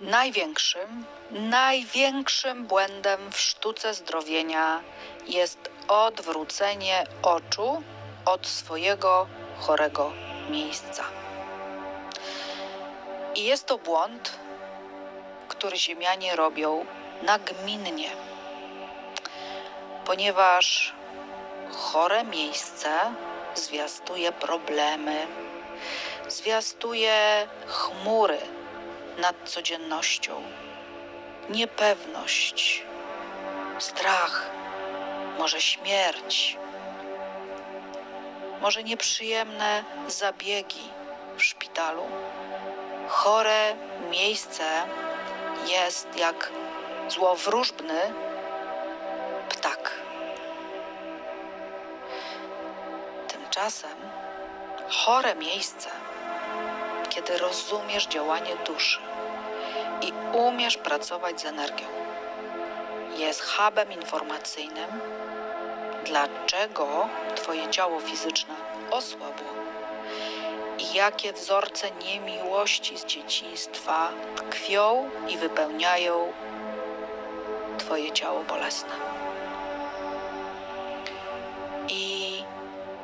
Największym, największym błędem w sztuce zdrowienia jest odwrócenie oczu od swojego chorego miejsca. I jest to błąd, który Ziemianie robią nagminnie, ponieważ chore miejsce zwiastuje problemy, zwiastuje chmury nad codziennością, niepewność, strach, może śmierć, może nieprzyjemne zabiegi w szpitalu. Chore miejsce jest jak złowróżbny ptak. Tymczasem chore miejsce, kiedy rozumiesz działanie duszy i umiesz pracować z energią, jest hubem informacyjnym, dlaczego Twoje ciało fizyczne osłabło i jakie wzorce niemiłości z dzieciństwa tkwią i wypełniają Twoje ciało bolesne. I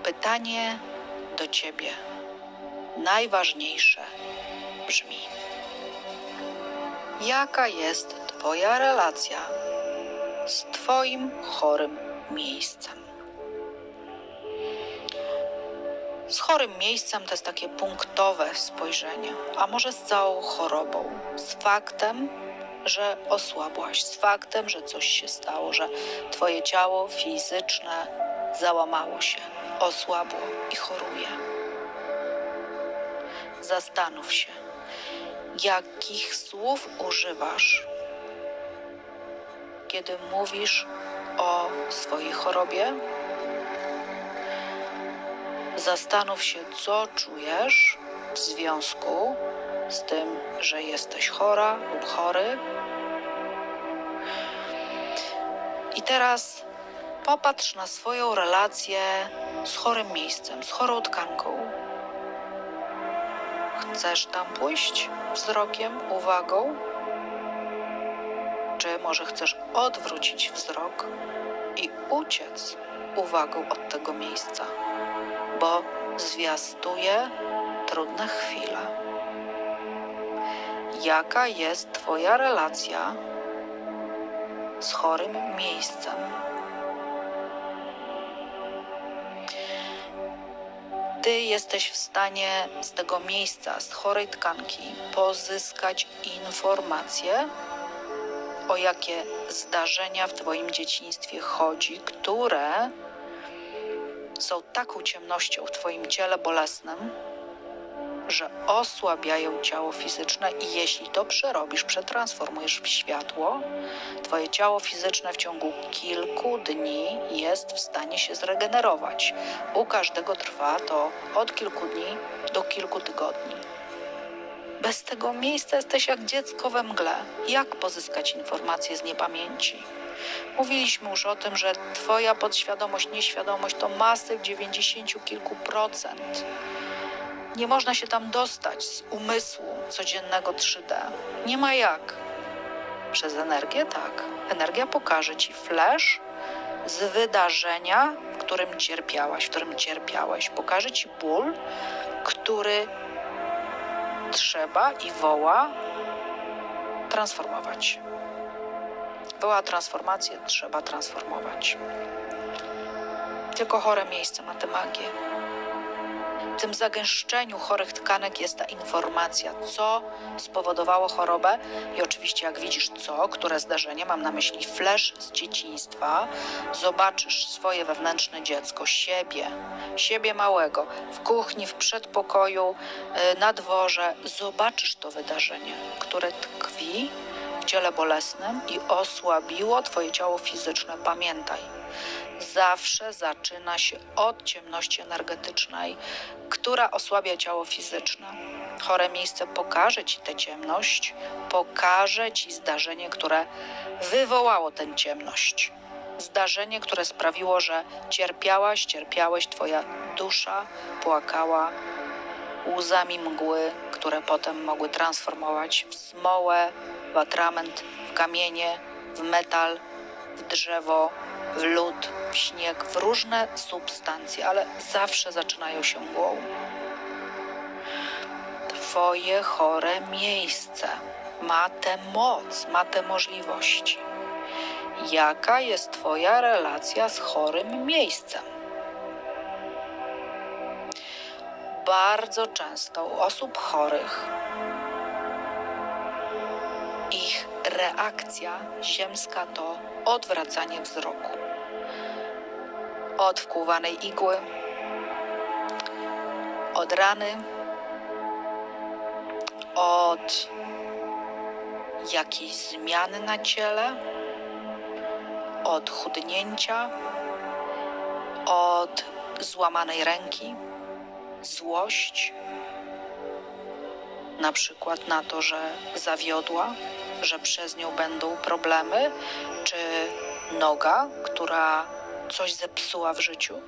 pytanie do Ciebie, najważniejsze, brzmi: Jaka jest Twoja relacja z Twoim chorym miejscem? Z chorym miejscem to jest takie punktowe spojrzenie, a może z całą chorobą, z faktem, że osłabłaś, z faktem, że coś się stało, że Twoje ciało fizyczne załamało się, osłabło i choruje. Zastanów się, jakich słów używasz, kiedy mówisz o swojej chorobie. Zastanów się, co czujesz w związku z tym, że jesteś chora lub chory. I teraz popatrz na swoją relację z chorym miejscem, z chorą tkanką. Chcesz tam pójść wzrokiem, uwagą? Czy może chcesz odwrócić wzrok i uciec uwagą od tego miejsca, bo zwiastuje trudne chwile? Jaka jest Twoja relacja z chorym miejscem? Ty jesteś w stanie z tego miejsca, z chorej tkanki, pozyskać informacje, o jakie zdarzenia w Twoim dzieciństwie chodzi, które są taką ciemnością w Twoim ciele bolesnym, że osłabiają ciało fizyczne i jeśli to przerobisz, przetransformujesz w światło, Twoje ciało fizyczne w ciągu kilku dni jest w stanie się zregenerować. U każdego trwa to od kilku dni do kilku tygodni. Bez tego miejsca jesteś jak dziecko we mgle. Jak pozyskać informacje z niepamięci? Mówiliśmy już o tym, że Twoja podświadomość, nieświadomość to masy w dziewięćdziesięciu kilku procent. Nie można się tam dostać z umysłu codziennego 3D. Nie ma jak. Przez energię tak. Energia pokaże ci flash z wydarzenia, w którym cierpiałaś, w którym cierpiałeś. Pokaże ci ból, który trzeba i woła transformować. Woła transformację, trzeba transformować. Tylko chore miejsce ma tę magię. Tym zagęszczeniu chorych tkanek jest ta informacja, co spowodowało chorobę. I oczywiście jak widzisz co, które zdarzenie, mam na myśli flash z dzieciństwa, zobaczysz swoje wewnętrzne dziecko, siebie, siebie małego, w kuchni, w przedpokoju, y, na dworze, zobaczysz to wydarzenie, które tkwi w ciele bolesnym i osłabiło twoje ciało fizyczne. Pamiętaj, zawsze zaczyna się od ciemności energetycznej, która osłabia ciało fizyczne. Chore miejsce pokaże ci tę ciemność, pokaże ci zdarzenie, które wywołało tę ciemność. Zdarzenie, które sprawiło, że cierpiałaś, cierpiałeś, twoja dusza płakała łzami mgły, które potem mogły transformować w smołę, w atrament, w kamienie, w metal, w drzewo, w lód, w śnieg, w różne substancje, ale zawsze zaczynają się mgłą. Twoje chore miejsce ma tę moc, ma te możliwości. Jaka jest Twoja relacja z chorym miejscem? Bardzo często u osób chorych reakcja ziemska to odwracanie wzroku od wkłuwanej igły, od rany, od jakiejś zmiany na ciele, od chudnięcia, od złamanej ręki, złość, na przykład na to, że zawiodła, że przez nią będą problemy, czy noga, która coś zepsuła w życiu.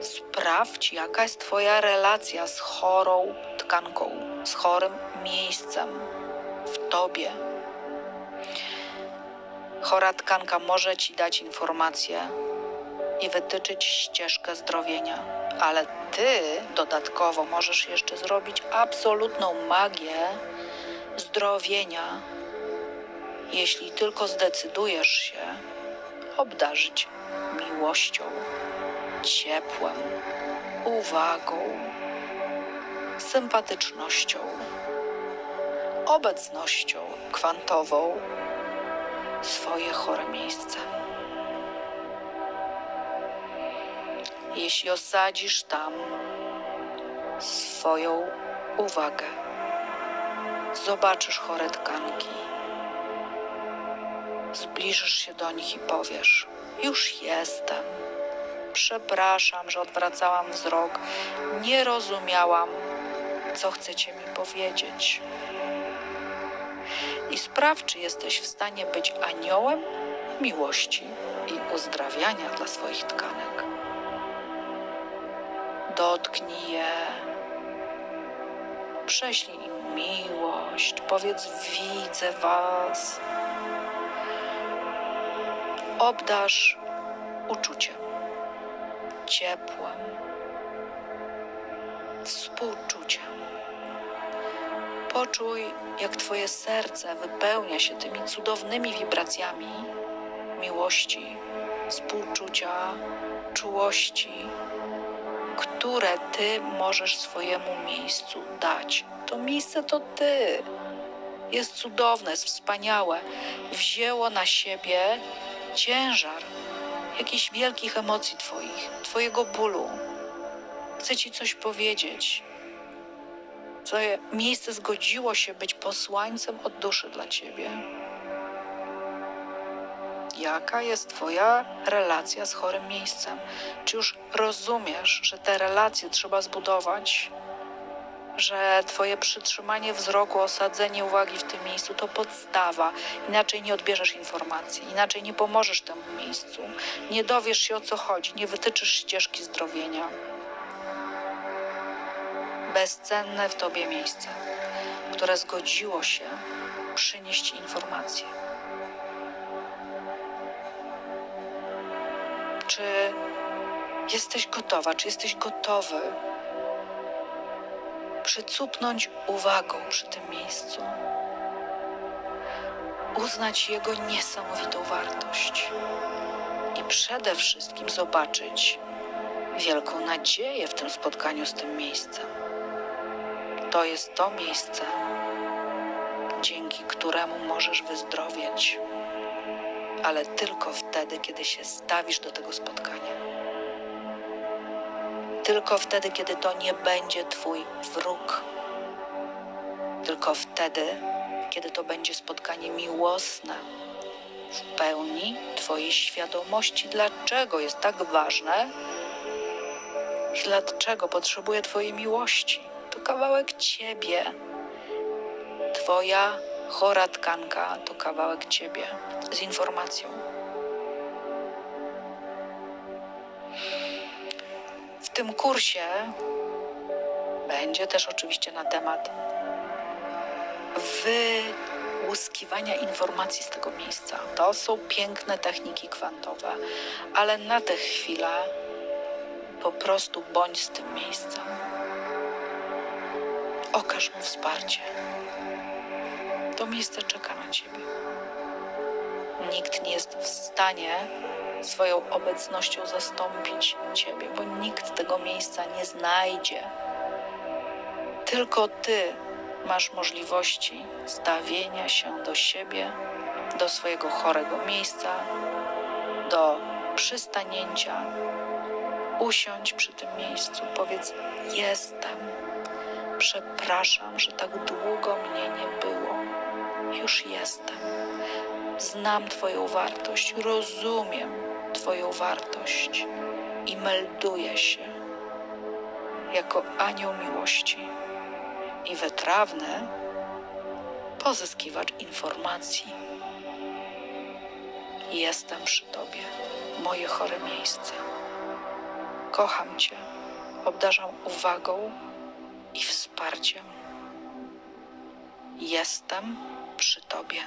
Sprawdź, jaka jest Twoja relacja z chorą tkanką, z chorym miejscem w Tobie. Chora tkanka może Ci dać informacje i wytyczyć ścieżkę zdrowienia, ale Ty dodatkowo możesz jeszcze zrobić absolutną magię zdrowienia, jeśli tylko zdecydujesz się obdarzyć miłością, ciepłem, uwagą, sympatycznością, obecnością kwantową swoje chore miejsce. Jeśli osadzisz tam swoją uwagę, zobaczysz chore tkanki, zbliżysz się do nich i powiesz: Już jestem. Przepraszam, że odwracałam wzrok. Nie rozumiałam, co chcecie mi powiedzieć. I sprawdź, czy jesteś w stanie być aniołem miłości i uzdrawiania dla swoich tkanek. Dotknij je, prześlij im miłość, powiedz: Widzę Was. Obdarz uczuciem, ciepłem, współczuciem. Poczuj, jak Twoje serce wypełnia się tymi cudownymi wibracjami miłości, współczucia, czułości, które Ty możesz swojemu miejscu dać. To miejsce to Ty. Jest cudowne, jest wspaniałe. Wzięło na siebie ciężar jakichś wielkich emocji Twoich, Twojego bólu. Chcę Ci coś powiedzieć. Twoje miejsce zgodziło się być posłańcem od duszy dla Ciebie. Jaka jest Twoja relacja z chorym miejscem? Czy już rozumiesz, że te relacje trzeba zbudować? Że Twoje przytrzymanie wzroku, osadzenie uwagi w tym miejscu to podstawa. Inaczej nie odbierzesz informacji, inaczej nie pomożesz temu miejscu, nie dowiesz się o co chodzi, nie wytyczysz ścieżki zdrowienia bezcenne w Tobie miejsce, które zgodziło się przynieść informacje. Jesteś gotowa, czy jesteś gotowy przycupnąć uwagą przy tym miejscu? Uznać jego niesamowitą wartość i przede wszystkim zobaczyć wielką nadzieję w tym spotkaniu z tym miejscem to jest to miejsce, dzięki któremu możesz wyzdrowieć, ale tylko wtedy, kiedy się stawisz do tego spotkania. Tylko wtedy, kiedy to nie będzie Twój wróg. Tylko wtedy, kiedy to będzie spotkanie miłosne, w pełni Twojej świadomości, dlaczego jest tak ważne i dlaczego potrzebuje Twojej miłości to kawałek ciebie. Twoja chora tkanka to kawałek ciebie z informacją. Tym kursie Będzie też oczywiście na temat wyłuskiwania informacji z tego miejsca. To są piękne techniki kwantowe, ale na tę chwilę po prostu bądź z tym miejscem. Okaż mu wsparcie. To miejsce czeka na ciebie. Nikt nie jest w stanie swoją obecnością zastąpić ciebie, bo nikt tego miejsca nie znajdzie. Tylko ty masz możliwości stawienia się do siebie, do swojego chorego miejsca, do przystanięcia, usiądź przy tym miejscu, powiedz: Jestem. Przepraszam, że tak długo mnie nie było. Już jestem. Znam Twoją wartość, rozumiem Twoją wartość i melduję się jako anioł miłości i wytrawny pozyskiwacz informacji. Jestem przy Tobie, moje chore miejsce. Kocham Cię, obdarzam uwagą i wsparciem. Jestem przy Tobie.